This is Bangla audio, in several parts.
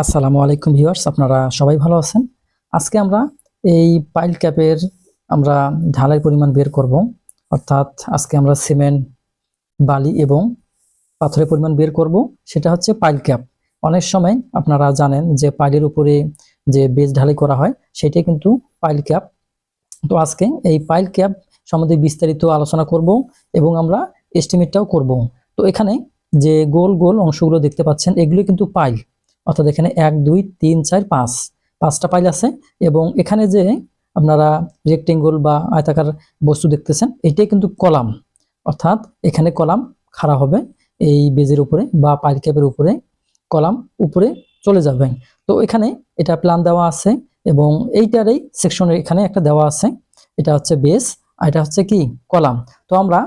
আসসালামু আলাইকুম ভিউয়ার্স, আপনারা সবাই ভালো আছেন? আজকে আমরা এই পাইল ক্যাপের আমরা ঢালাই পরিমাণ বের করব। অর্থাৎ আজকে আমরা সিমেন্ট, বালি এবং পাথরের পরিমাণ বের করব। সেটা হচ্ছে পাইল ক্যাপ। অনেক সময় আপনারা জানেন যে পাইলের উপরে যে বেজ ঢালাই করা হয়, সেটাই কিন্তু পাইল ক্যাপ। তো আজকে এই পাইল ক্যাপ সম্বন্ধে বিস্তারিত আলোচনা করব এবং আমরা এস্টিমেটটাও করব। তো এখানে যে গোল গোল অংশগুলো দেখতে পাচ্ছেন এগুলো কিন্তু পাইল। অর্থাৎ এখানে এক, দুই, তিন, চার, পাঁচ। পাঁচটা পাইল আছে এবং এখানে যে আপনারা রেক্টেঙ্গল বা আয়তাকার বস্তু দেখতেছেন, এটাই কিন্তু কলাম। অর্থাৎ এখানে কলাম খাড়া হবে এই বেজের উপরে বা পাইল ক্যাপের উপরে কলাম উপরে চলে যাবে। তো এখানে এটা প্ল্যান দেওয়া আছে এবং এইটারই সেকশনের এখানে একটা দেওয়া আছে। এটা হচ্ছে বেস আর এটা হচ্ছে কি? কলাম। তো আমরা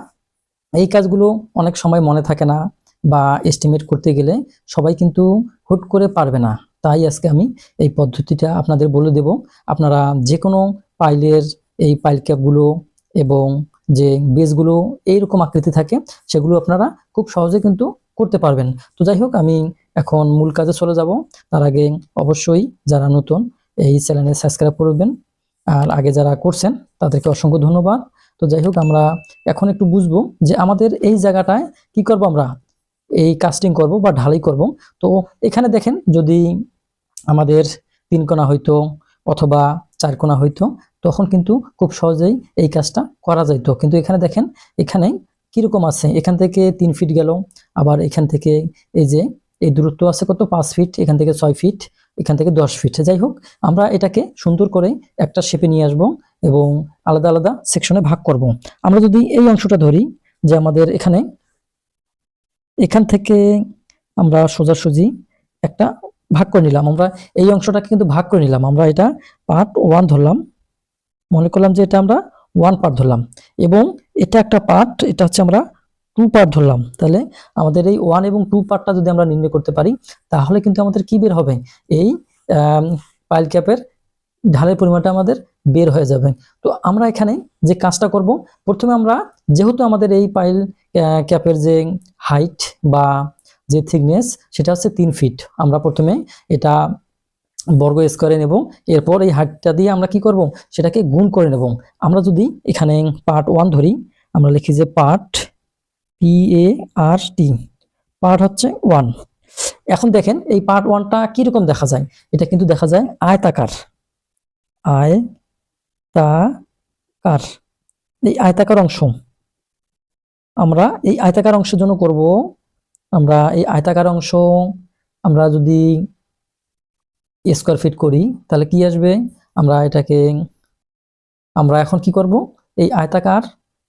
এই কাজগুলো অনেক সময় মনে থাকে না। বা এস্টিমেট করতে গেলে সবাই কিন্তু হুট করে পারবে না। তাই আজকে আমি এই পদ্ধতিটা আপনাদের বলে দেব। আপনারা যে কোনো পাইলের এই পাইল ক্যাপগুলো এবং যে বেসগুলো এইরকম আকৃতি থাকে, সেগুলো আপনারা খুব সহজে কিন্তু করতে পারবেন। তো যাই হোক, আমি এখন মূল কাজে চলে যাব। তার আগে অবশ্যই যারা নতুন এই চ্যানেলে সাবস্ক্রাইব করবেন আর আগে যারা করছেন, তাদেরকে অসংখ্য ধন্যবাদ। তো যাই হোক, আমরা এখন একটু বুঝব যে আমাদের এই জায়গাটায় কি করব আমরা? এই কাস্টিং করব বা ঢালাই করব। তো এখানে দেখেন যদি আমাদের তিন কোণা হইতো অথবা চার কোণা হইতো, তখন কিন্তু খুব সহজেই এই কাজটা করা যাইতো। কিন্তু এখানে দেখেন, এখানে কীরকম আছে? এখান থেকে তিন ফিট গেল, আবার এখান থেকে এই যে এই দূরত্ব আছে কত? পাঁচ ফিট এখান থেকে ছয় ফিট এখান থেকে দশ ফিট যাই হোক, আমরা এটাকে সুন্দর করে একটা শেপে নিয়ে আসব এবং আলাদা আলাদা সেকশনে ভাগ করব। আমরা যদি এই অংশটা ধরি যে আমাদের এখানে এখান থেকে আমরা সোজাসুজি একটা ভাগ করে নিলাম। আমরা এই অংশটাকে কিন্তু ভাগ করে নিলাম। আমরা এটা পার্ট ওয়ান ধরলাম। মনে করলাম যে এটা আমরা ওয়ান পার্ট ধরলাম এবং এটা একটা পার্ট এটা হচ্ছে আমরা টু পার্ট ধরলাম। তাহলে আমাদের এই ওয়ান এবং টু পার্টটা যদি আমরা নির্ণয় করতে পারি, তাহলে কিন্তু আমাদের কি বের হবে? এই পাইল ক্যাপের ঢালের পরিমাণটা আমাদের বের হয়ে যাবে। তো আমরা এখানে যে কাজটা করব, প্রথমে আমরা যেহেতু আমাদের এই পাইল ক্যাপের যে হাইট বা যে থিকনেস সেটা হচ্ছে তিন ফিট আমরা প্রথমে এটা বর্গ স্কোয়ারে নেব। এরপর এই হাইটটা দিয়ে আমরা কি করব? সেটাকে গুণ করে নেব। আমরা যদি এখানে পার্ট ওয়ান ধরি, আমরা লিখি যে part P A R T part হচ্ছে ওয়ান এখন দেখেন এই পার্ট ওয়ানটা কীরকম দেখা যায়? এটা কিন্তু দেখা যায় আয়তাকার। আয় তা কার এই আয়তাকার অংশ। আমরা এই আয়তাকার অংশের জন্য করব, আমরা এই আয়তাকার অংশ, আমরা যদি স্কোয়ার ফিট করি, তাহলে কি আসবে? আমরা এটাকে, আমরা এখন কি করব? এই আয়তাকার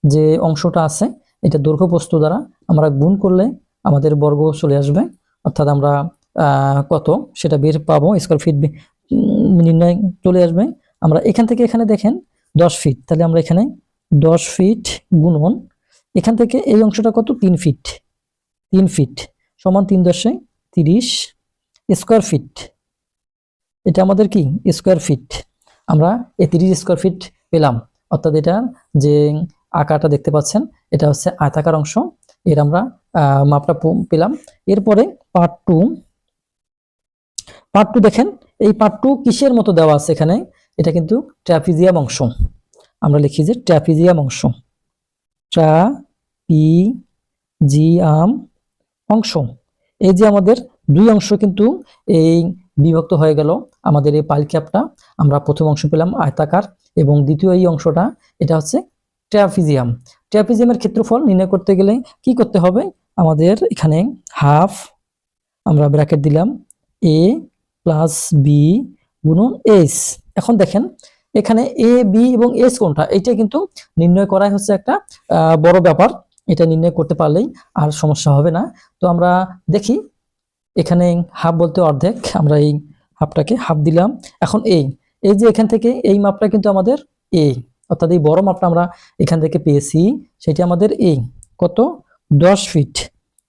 যে অংশটা আছে, এটা দৈর্ঘ্য বস্তু দ্বারা আমরা গুণ করলে আমাদের বর্গ চলে আসবে। অর্থাৎ আমরা কত সেটা বের পাবো স্কোয়ার ফিট নির্ণয় চলে আসবে। আমরা এখান থেকে এখানে দেখেন দশ ফিট তাহলে আমরা এখানে দশ ফিট গুণন এখান থেকে এই অংশটা কত? তিন ফিট তিন ফিট সমান তিন দশে তিরিশ স্কোয়ার ফিট এটা আমাদের কি? স্কোয়ার ফিট আমরা এই তিরিশ স্কোয়ার ফিট পেলাম। অর্থাৎ এটা যে আকারটা দেখতে পাচ্ছেন, এটা হচ্ছে আয়তাকার অংশ। এর আমরা মাপটা পেলাম। এরপরে পার্ট টু পার্ট টু দেখেন, এই পার্ট টু কিসের মতো দেওয়া আছে এখানে? এটা কিন্তু ট্র্যাপিজিয়াম অংশ। আমরা লিখি যে ট্র্যাপিজিয়াম অংশ। ট্রাপিজিয়াম অংশ। এই যে আমাদের দুই অংশ কিন্তু এই বিভক্ত হয়ে গেল আমাদের এই পাইল ক্যাপটা। আমরা প্রথম অংশ পেলাম আয়তাকার এবং দ্বিতীয় এই অংশটা, এটা হচ্ছে ট্র্যাপিজিয়াম। ট্র্যাপিজিয়ামের ক্ষেত্রফল নির্ণয় করতে গেলে কি করতে হবে? আমাদের এখানে হাফ, আমরা ব্র্যাকেট দিলাম, এ প্লাস বি গুণন এস। এখন দেখেন এখানে এ বি এবং এস কোনটা? এইটা কিন্তু নির্ণয় করাই হচ্ছে একটা বড় ব্যাপার। এটা নির্ণয় করতে পারলেই আর সমস্যা হবে না। তো আমরা দেখি, এখানে হাফ বলতে অর্ধেক, আমরা এই হাফটাকে হাফ দিলাম। এখন এই এই যে এখান থেকে এই মাপটা কিন্তু আমাদের এ অর্থাৎ এই বড় মাপটা আমরা এখান থেকে পেয়েছি, সেটি আমাদের এই কত? দশ ফিট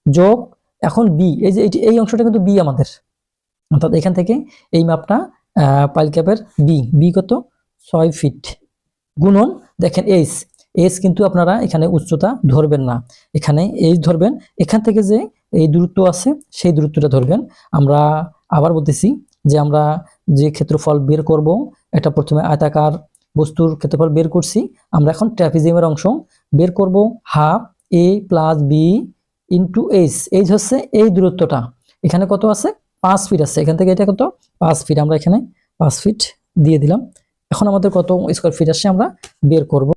যোগ, এখন বি এই যে এই অংশটা কিন্তু বি আমাদের। অর্থাৎ এখান থেকে এই মাপটা পাইল ক্যাপের বি বি কত? ছয় ফিট গুণন। দেখেন এইচ এইচ কিন্তু আপনারা এখানে উচ্চতা ধরবেন না। এখানে এইচ ধরবেন, এখান থেকে যে এই দূরত্ব আছে, সেই দূরত্বটা ধরবেন। আমরা আবার বলতেছি যে আমরা যে ক্ষেত্রফল বের করব, এটা প্রথমে আয়তাকার বস্তুর ক্ষেত্রফল বের করছি। আমরা এখন ট্র্যাপিজিয়ামের অংশ বের করব half A plus B into H H হচ্ছে এই দূরত্বটা। এখানে কত আছে? পাঁচ ফিট আছে। এখান থেকে এটা কত? পাঁচ ফিট আমরা এখানে পাঁচ ফিট দিয়ে দিলাম। এখন আমাদের কত স্কোয়ার ফিট আসছে আমরা বের করব।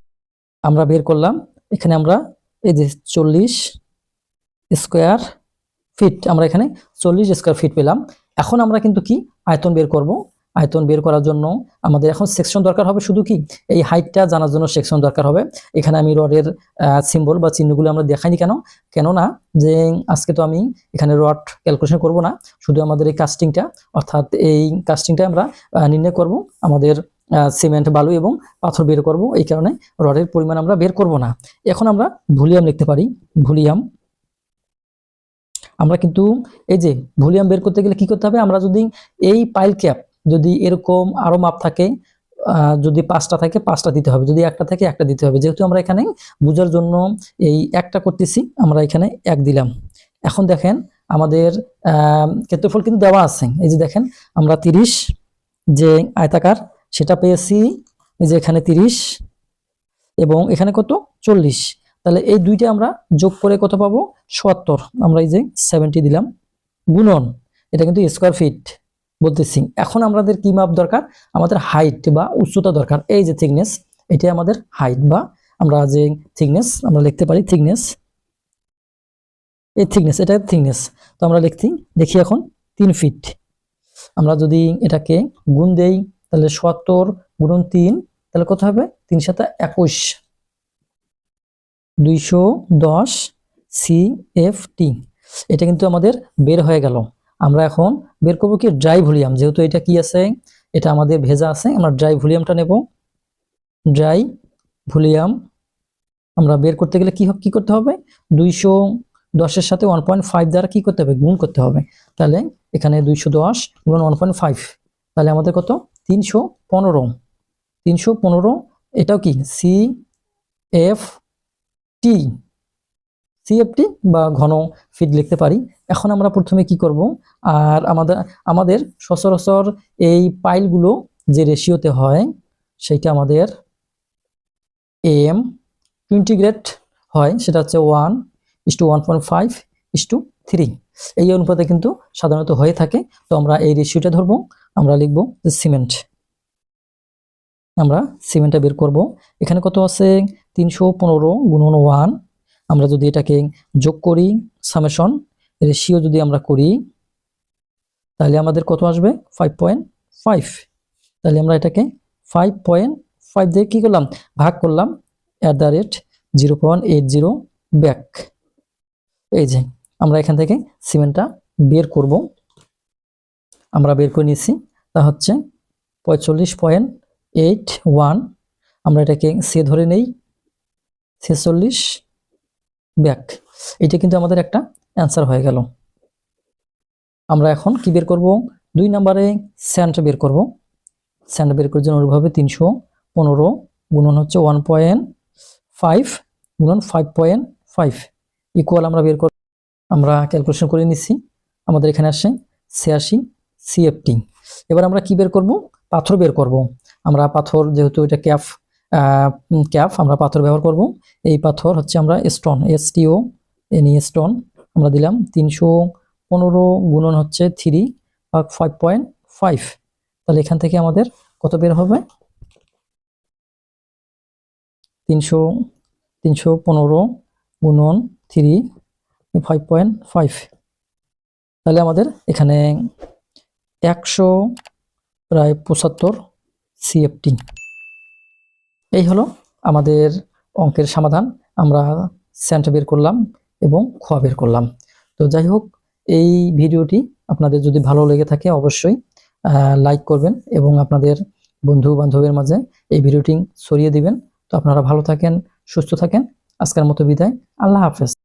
আমরা বের করলাম, এখানে আমরা এই যে চল্লিশ স্কোয়ার ফিট আমরা এখানে চল্লিশ স্কোয়ার ফিট পেলাম। এখন আমরা কিন্তু কি? আয়তন বের করব। আয়তন বের করার জন্য আমাদের এখন সেকশন দরকার হবে শুধু কি? এই হাইটটা জানার জন্য সেকশন দরকার হবে। এখানে আমি রডের সিম্বল বা চিহ্নগুলো আমরা দেখাইনি কেন? কেননা যে আজকে তো আমি এখানে রড ক্যালকুলেশন করব না। শুধু আমাদের এই কাস্টিংটা অর্থাৎ এই কাস্টিংটা আমরা নির্ণয় করব। আমাদের সিমেন্ট, বালু এবং পাথর বের করব। এই কারণে রডের পরিমাণ আমরা বের করব না। এখন আমরা ভলিউম লিখতে পারি। ভলিউম আমরা কিন্তু এই যে ভলিউম বের করতে গেলে কি করতে হবে? আমরা যদি এই পাইল ক্যাপ যদি এরকম আরও মাপ থাকে যদি পাঁচটা থাকে, পাঁচটা দিতে হবে। যদি একটা থাকে, একটা দিতে হবে। যেহেতু আমরা এখানে বোঝার জন্য এই একটা করতেছি, আমরা এখানে এক দিলাম। এখন দেখেন আমাদের ক্ষেত্রফল কিন্তু দেওয়া আছে। এই যে দেখেন, আমরা তিরিশ যে আয়তাকার সেটা পেয়েছি যে এখানে তিরিশ এবং এখানে কত? চল্লিশ। তাহলে এই দুইটা আমরা যোগ করে কত পাবো? সত্তর। আমরা এই যে সেভেন্টি দিলাম। গুণন, এটা কিন্তু স্কোয়ার ফিট বলতেছি। এখন আমাদের কি মাপ দরকার? আমাদের হাইট বা উচ্চতা দরকার। এই যে থিকনেস এটাই আমাদের হাইট বা আমরা যে থিকনেস আমরা লিখতে পারি থিকনেস এই থিকনেস এটা থিকনেস তো আমরা লিখছি, দেখি এখন তিন ফিট আমরা যদি এটাকে গুণ দেই তাহলে সত্তর গুণন তিন, তাহলে কত হবে? তিন সাথে একুশ। দুইশো দশ সি এফ টি এটা কিন্তু আমাদের বের হয়ে গেল। আমরা এখন বের করব কি? Dry volume. যেহেতু এটা কি আছে? এটা আমাদের ভেজা আছে। আমরা ড্রাই ভলিউমটা নেব। Dry volume. আমরা বের করতে গেলে কি কি করতে হবে? দুইশো দশের সাথে ওয়ান পয়েন্ট ফাইভ দ্বারা কী করতে হবে? গুণ করতে হবে। তাহলে এখানে দুইশো দশ গুণ ওয়ান পয়েন্ট ফাইভ। তাহলে আমাদের কত? তিনশো পনেরো। তিনশো পনেরো, এটাও কি? সি এফ টি সিএফটি বা ঘন ফিট লিখতে পারি। এখন আমরা প্রথমে কি করব? আর আমাদের আমাদের সচরাচর এই পাইলগুলো যে রেশিওতে হয়, সেইটা আমাদের এম ইন্টিগ্রেট হয়, সেটা হচ্ছে one is to one point five is to three এই অনুপাতে কিন্তু সাধারণত হয়ে থাকে। তো আমরা এই রেশিওটা ধরবো। আমরা লিখব সিমেন্ট আমরা সিমেন্টটা বের করব। এখানে কত আছে? তিনশো পনেরো গুণন ওয়ান। আমরা যদি এটাকে যোগ করি সামেশন রেশিও যদি আমরা করি, তাহলে আমাদের কত আসবে? ফাইভ পয়েন্ট ফাইভ তাহলে আমরা এটাকে ফাইভ পয়েন্ট ফাইভ দিয়ে কী করলাম? ভাগ করলাম at the rate zero point eight zero back এই যে, আমরা এখান থেকে সিমেন্টটা বের করব। আমরা বের করে নিয়েছি, তা হচ্ছে পঁয়তাল্লিশ পয়েন্ট এইট ওয়ান। আমরা এটাকে সে ধরে নেই, ছেচল্লিশ ব্যাক। এটা কিন্তু আমাদের একটা অ্যান্সার হয়ে গেল। আমরা এখন কি বের করব? দুই নম্বরে স্যান্ড বের করব। স্যান্ড বের করার জন্য অনুভাবে তিনশো পনেরো গুণন হচ্ছে ওয়ান পয়েন্ট ফাইভ গুণন ফাইভ পয়েন্ট ফাইভ। ইকুয়াল আমরা বের করব আমরা ক্যালকুলেশন করে নিচ্ছি আমাদের এখানে আসে ছিয়াশি সিএফটি এবার আমরা কি বের করব? পাথর বের করব। আমরা পাথর যেহেতু এটা ক্যাফ ক্যাফ, আমরা পাথর ব্যবহার করব। এই পাথর হচ্ছে আমরা stone S T O N E stone আমরা দিলাম। তিনশো পনেরো গুণন হচ্ছে থ্রি ফাইভ পয়েন্ট ফাইভ তাহলে এখান থেকে আমাদের কত বের হবে? তিনশো তিনশো পনেরো গুণন থ্রি ফাইভ পয়েন্ট ফাইভ তাহলে আমাদের এখানে একশো প্রায় পঁচাত্তর সিএফটি এই হলো আমাদের অঙ্কের সমাধান। আমরা স্যান্ট বের করলাম এবং খোয়া বের করলাম। তো যাই হোক, এই ভিডিওটি আপনাদের যদি ভালো লেগে থাকে অবশ্যই লাইক করবেন এবং আপনাদের বন্ধু বান্ধবের মাঝে এই ভিডিওটি ছড়িয়ে দিবেন। তো আপনারা ভালো থাকেন, সুস্থ থাকেন। আজকের মতো বিদায়। আল্লাহ হাফেজ।